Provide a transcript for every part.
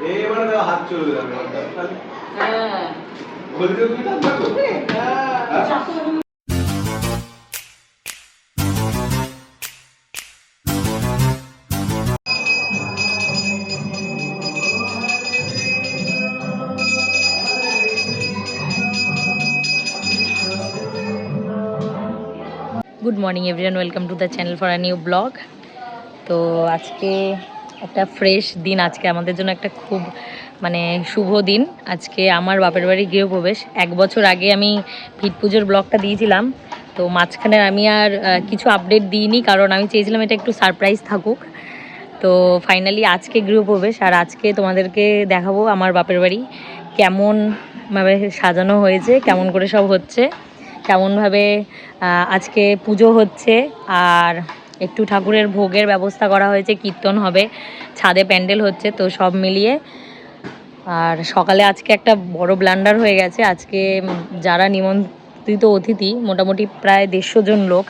এবারে দেখো হাত চলে যাবে হ্যাঁ বলতে কি ঠান্ডা করবে হ্যাঁ? Good morning everyone welcome to the channel for a new blog তো আজকে একটা ফ্রেশ দিন আজকে। আমাদের জন্য একটা খুব মানে শুভ দিন। আজকে আমার বাপের বাড়ি গৃহপ্রবেশ। এক বছর আগে আমি ভিট পুজোর ব্লগটা দিয়েছিলাম। তো মাঝখানে আমি আর কিছু আপডেট দিইনি, কারণ আমি চেয়েছিলাম এটা একটু সারপ্রাইজ থাকুক। তো ফাইনালি আজকে গৃহপ্রবেশ, আর আজকে তোমাদেরকে দেখাবো আমার বাপের বাড়ি কেমনভাবে সাজানো হয়েছে, কেমন করে সব হচ্ছে, কেমনভাবে আজকে পুজো হচ্ছে, আর একটু ঠাকুরের ভোগের ব্যবস্থা করা হয়েছে, কীর্তন হবে, ছাদে প্যান্ডেল হচ্ছে, তো সব মিলিয়ে। আর সকালে আজকে একটা বড় ব্লান্ডার হয়ে গেছে, আজকে যারা নিমন্ত্রিত অতিথি, মোটামুটি প্রায় দেড়শো জন লোক,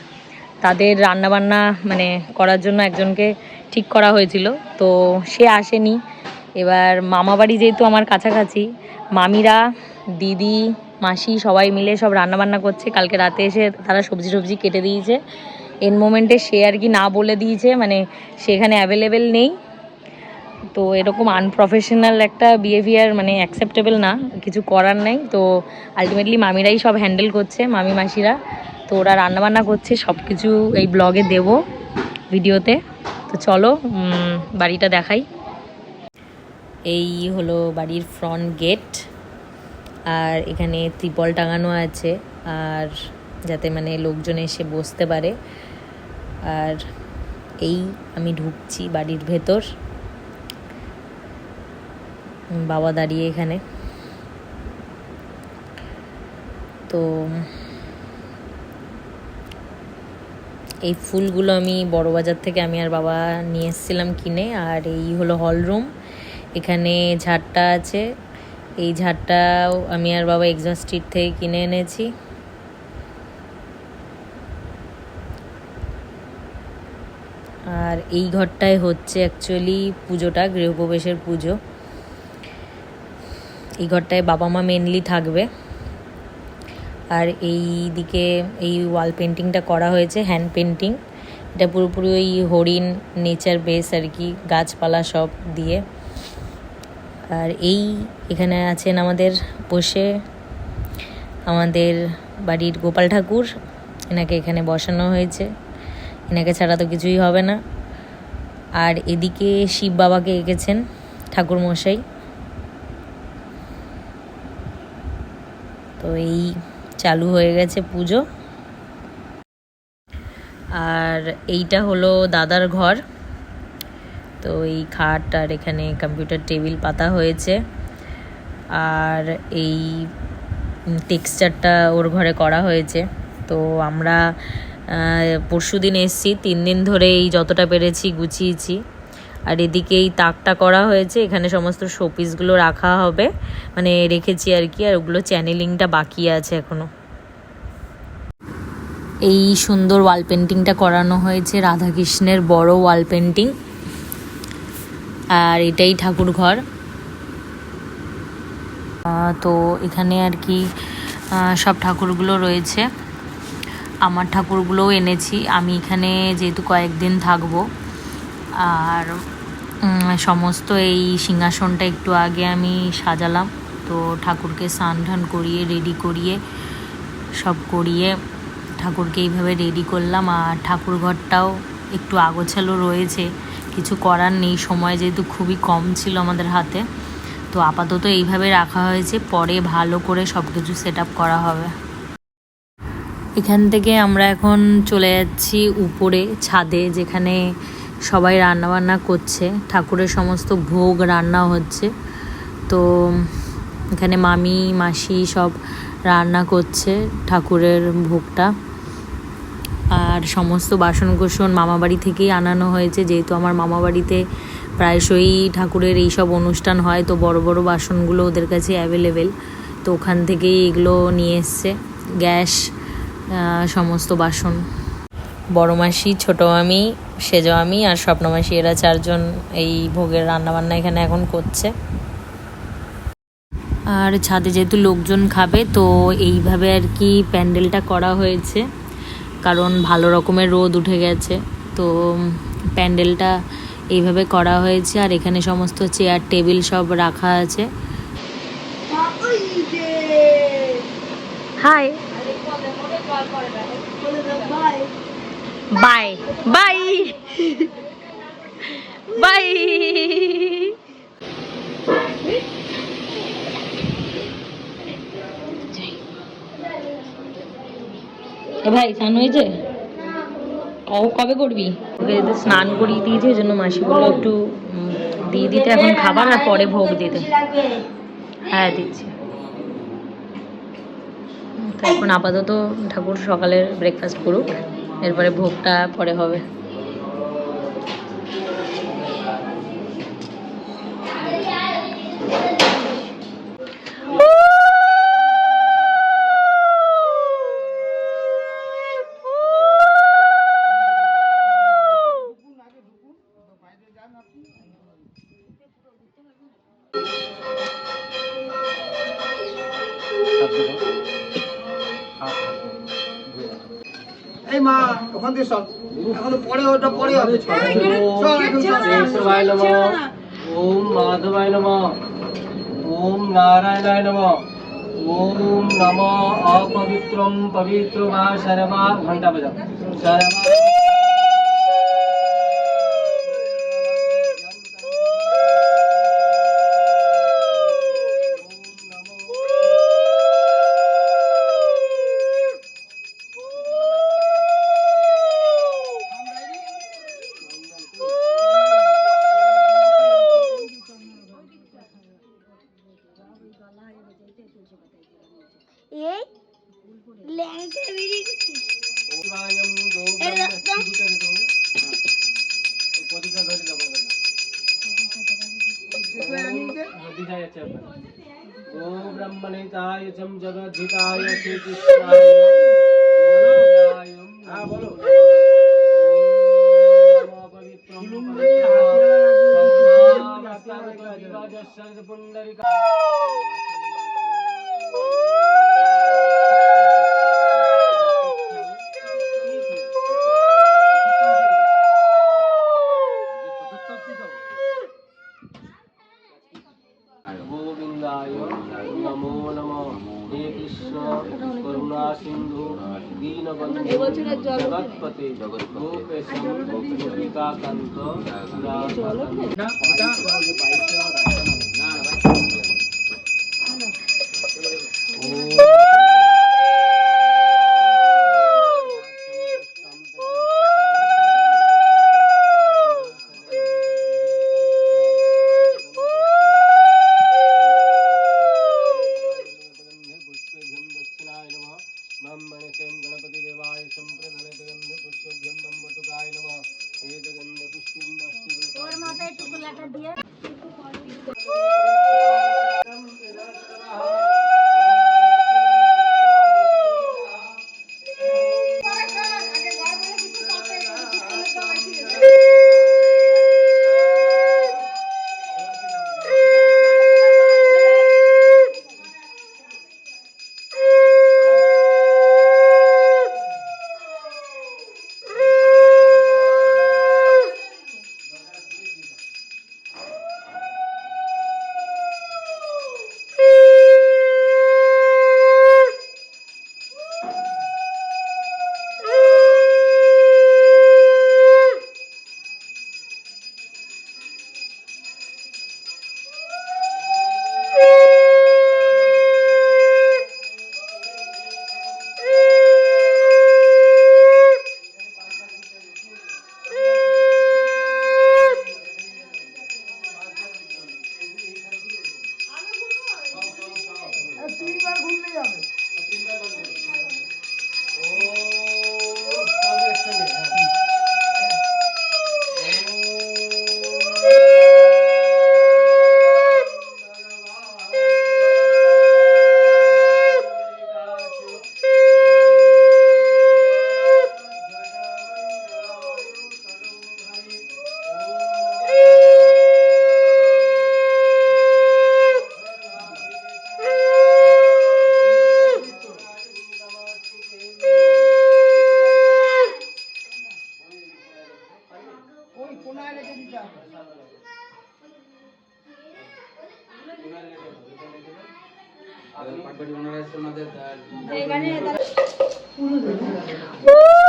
তাদের রান্নাবান্না মানে করার জন্য একজনকে ঠিক করা হয়েছিল, তো সে আসেনি। এবার মামা বাড়ি যেহেতু আমার কাছাকাছি, মামিরা, দিদি, মাসি সবাই মিলে সব রান্নাবান্না করছে, কালকে রাতে এসে তারা সবজি সবজি কেটে দিয়েছে। এন মোমেন্টে সে আর কি না বলে দিয়েছে মানে সেখানে অ্যাভেলেবেল নেই। তো এরকম আনপ্রফেশনাল একটা বিহেভিয়ার মানে অ্যাকসেপ্টেবল না, কিছু করার নেই। তো আলটিমেটলি মামিরাই সব হ্যান্ডেল করছে, মামি মাসিরা। তো ওরা রান্নাবান্না করছে সব কিছু এই ব্লগে দেব ভিডিওতে। তো চলো বাড়িটা দেখাই। এই হলো বাড়ির ফ্রন্ট গেট আর এখানে ত্রিপল টাঙানো আছে। আর যাতে মানে লোকজন এসে বসতে পারে। আর এই আমি ঢুকছি বাড়ির ভেতর। বাবা দাঁড়িয়ে এখানে। তো এই ফুলগুলো আমি বড়বাজার থেকে আমি আর বাবা নিয়ে এসেছিলাম কিনে, আর এই হলো হল রুম। এখানে ঝাড়টা আছে। এই ঝাড়টাও আমি আর বাবা এক্সাম স্ট্রিট থেকে কিনে এনেছি। আর এই ঘরটায় হচ্ছে অ্যাকচুয়ালি পুজোটা, গৃহপ্রবেশের পুজো। এই ঘরটায় বাবা মা মেনলি থাকবে। আর এই দিকে এই ওয়াল পেন্টিংটা করা হয়েছে হ্যান্ড পেন্টিং এটা পুরোপুরি ওই হরিণ নেচার বেস আর কি, গাছপালা সব দিয়ে। আর এই এখানে আছেন আমাদের বসে আমাদের বাড়ির গোপাল ঠাকুর। এনাকে এখানে বসানো হয়েছে। এনাকে ছাড়া তো কিছুই হবে না। আর এদিকে শিব বাবাকে এঁকেছেন ঠাকুর মশাই তো এই চালু হয়ে গেছে পুজো। আর এইটা হলো দাদার ঘর। তো এই খাট আর এখানে কম্পিউটার টেবিল পাতা হয়েছে। আর এই টেক্সচারটা ওর ঘরে করা হয়েছে। তো আমরা পরশু দিন এসছি, তিন দিন ধরে এই যতটা পেরেছি গুছিয়েছি। আর এদিকে এই তাকটা করা হয়েছে, এখানে সমস্ত শোপিসগুলো রাখা হবে। মানে রেখেছি আর কি, আর ওগুলো চ্যানেলিংটা বাকি আছে এখনও। এই সুন্দর ওয়াল পেন্টিংটা করানো হয়েছে, রাধাকৃষ্ণের বড় ওয়াল পেন্টিং। আর এটাই ঠাকুর ঘর। তো এখানে আর কি সব ঠাকুরগুলো রয়েছে। আমার ঠাকুরগুলোও এনেছি। আমি এখানে যেহেতু কয়েকদিন থাকব, আর সমস্ত এই সিংহাসনটা একটু আগে আমি সাজালাম। তো ঠাকুরকে স্নান টান করিয়ে রেডি করিয়ে, সব করিয়ে ঠাকুরকে এইভাবে রেডি করলাম। আর ঠাকুর ঘরটাও একটু আগোছালো রয়েছে। কিছু করার নেই, সময় যেহেতু খুবই কম ছিল আমাদের হাতে। তো আপাতত এইভাবে রাখা হয়েছে। পরে ভালো করে সব কিছু সেট করা হবে। এখান থেকে আমরা এখন চলে যাচ্ছি উপরে ছাদে, যেখানে সবাই রান্নাবান্না করছে। ঠাকুরের সমস্ত ভোগ রান্না হচ্ছে। তো এখানে মামি, মাসি সব রান্না করছে ঠাকুরের ভোগটা। আর সমস্ত বাসন কোসন মামা বাড়ি থেকেই আনানো হয়েছে। যেহেতু আমার মামা বাড়িতে প্রায়শই ঠাকুরের এই সব অনুষ্ঠান হয়, তো বড় বড় বাসনগুলো ওদের কাছে অ্যাভেলেবেল তো ওখান থেকেই এগুলো নিয়ে এসছে। গ্যাস সমস্ত বাসন। বড় মাসি ছোটো আমি সেজো আমি আর স্বপ্ন মাসি এরা চারজন এই ভোগের রান্নাবান্না এখানে এখন করছে। আর ছাদে যেহেতু লোকজন খাবে তো এইভাবে আর কি প্যান্ডেলটা করা হয়েছে। কারণ ভালো রকমের রোদ উঠে গেছে তো প্যান্ডেলটা এইভাবে করা হয়েছে। আর এখানে সমস্ত চেয়ার টেবিল সব রাখা আছে। হাই। বাই। বাই। বাই। এ ভাই, স্নান হয়েছে? ও কবে করবি? স্নান করিয়ে দিয়েছে জন্য মাসিগুলো একটু দিয়ে দিতে, এখন খাবার আর পরে ভোগ দিতে। হ্যাঁ দিচ্ছি। তো এখন আপাতত ঠাকুর সকালের ব্রেকফাস্ট করুক এরপরে ভোগটা পরে হবে। থেকে সব। এখন পরে ওটা পরে হবে। সব এখন সব। কেশবায় নম। ওম মাধবায় নম। ওম নারায়ণায় নম। ওম নম। অপবিত্রম পবিত্র মা শর্মা। ঘণ্টা বাজাও। শর্মা। এই ল্যাংটা বেরিয়ে গেছে শিবায়ম গৌরম বিষ্ণুতে প্রতিটা ধরে দেবো দিদায় আছে জগৎপতে আরে ওই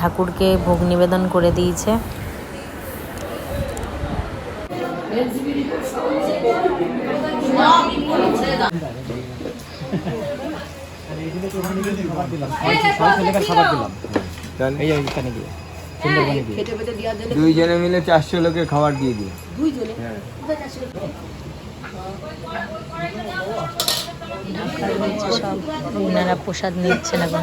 ঠাকুরকে ভোগ নিবেদন করে দিয়েছে। দুইজনে মিলে চারশো লোকের খাবার দিয়ে দিই। সব ওনারা প্রসাদ নিচ্ছেন এখন।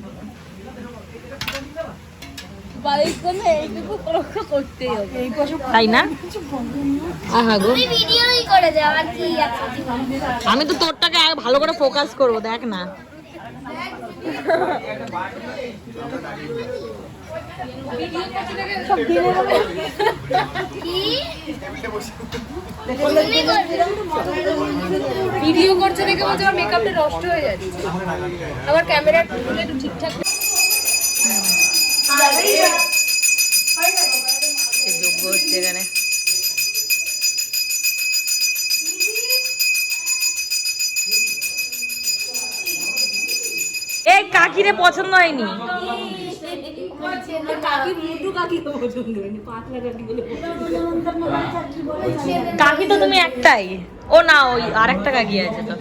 তাই না আহা গো ভিডিওই করে দে আমার কি আছে আমি তো তোরটাকে আগে ভালো করে ফোকাস করব দেখ না ভিডিও করছে দেখে বলছে আমার মেকআপটা নষ্ট হয়ে যাচ্ছে আমার ক্যামেরা একটু ঠিকঠাক যোগ্য হচ্ছে এখানে এই কাকিরে পছন্দ হয়নি। কাকি তো তুমি একটাই। ও না, ওই আরেকটা কাকি আছে তো।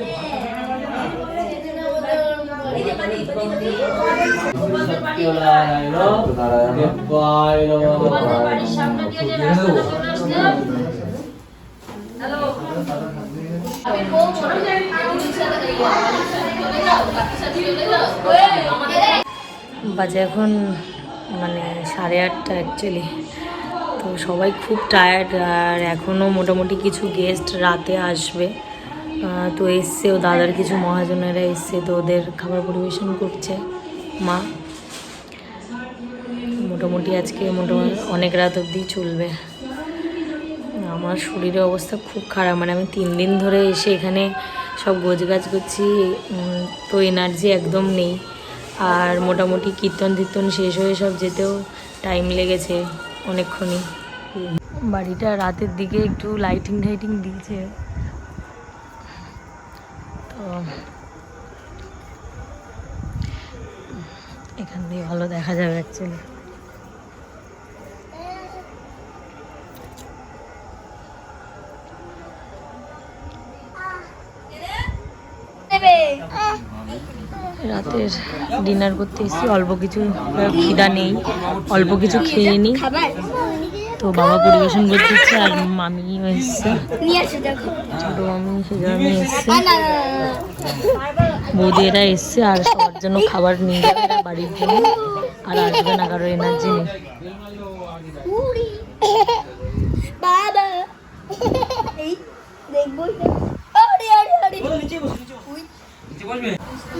বাজে এখন মানে সাড়ে আটটা অ্যাকচুয়ালি তো সবাই খুব টায়ার্ড আর এখনও মোটামুটি কিছু গেস্ট রাতে আসবে। তো এসছে, ও দাদার কিছু মহাজনেরা এসছে, তো ওদের খাবার পরিবেশন করছে, মা। মোটামুটি আজকে মোটামুটি অনেক রাত অবধি চলবে। আমার শরীরের অবস্থা খুব খারাপ মানে আমি তিন দিন ধরে এসে এখানে সব গোছগাছ করছি তো এনার্জি একদম নেই। আর মোটামুটি কীর্তন তীর্তন শেষ হয়ে সব যেতেও টাইম লেগেছে অনেকক্ষণই। বাড়িটা রাতের দিকে একটু লাইটিং টাইটিং দিয়েছে। এখান দিয়ে ভালো দেখা যাবে অ্যাকচুয়ালি রাতের ডিনার করতে এসেছি, অল্প কিছু খিদা নেই, অল্প কিছু খেয়ে নিই। তো বাবা পরিবেশন করতেছে আর মামিও এসছে। নিয়ে ছোট মামি সেজন্য এসছে। আ, না না না, না বৌদি এরা এসছে আর সবার জন্য খাবার নিয়ে যাবে বাড়ির জন্য। আর আসবে না কারও এনার্জি নেই বাবা। এই দেখব এটা। আরে আরে আরে। উই।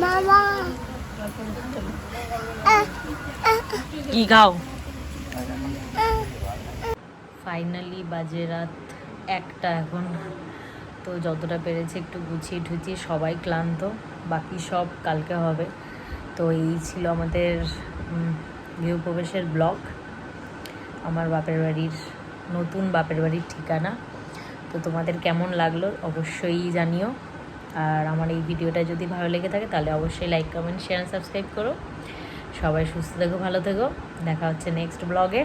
মামা কি খাও? ফাইনালি বাজে রাত একটা এখন। তো যতটা পেরেছে একটু গুছিয়ে ঠুচিয়ে সবাই ক্লান্ত, বাকি সব কালকে হবে। তো এই ছিল আমাদের গৃহপ্রবেশের ব্লগ। আমার বাপের বাড়ির, নতুন বাপের বাড়ির ঠিকানা। তো তোমাদের কেমন লাগল অবশ্যই জানিও। আর আমার এই ভিডিওটা যদি ভালো লেগে থাকে তাহলে অবশ্যই লাইক কমেন্ট শেয়ার সাবস্ক্রাইব করো। সবাই সুস্থ থেকো, ভালো থেকো। দেখা হচ্ছে নেক্সট ব্লগে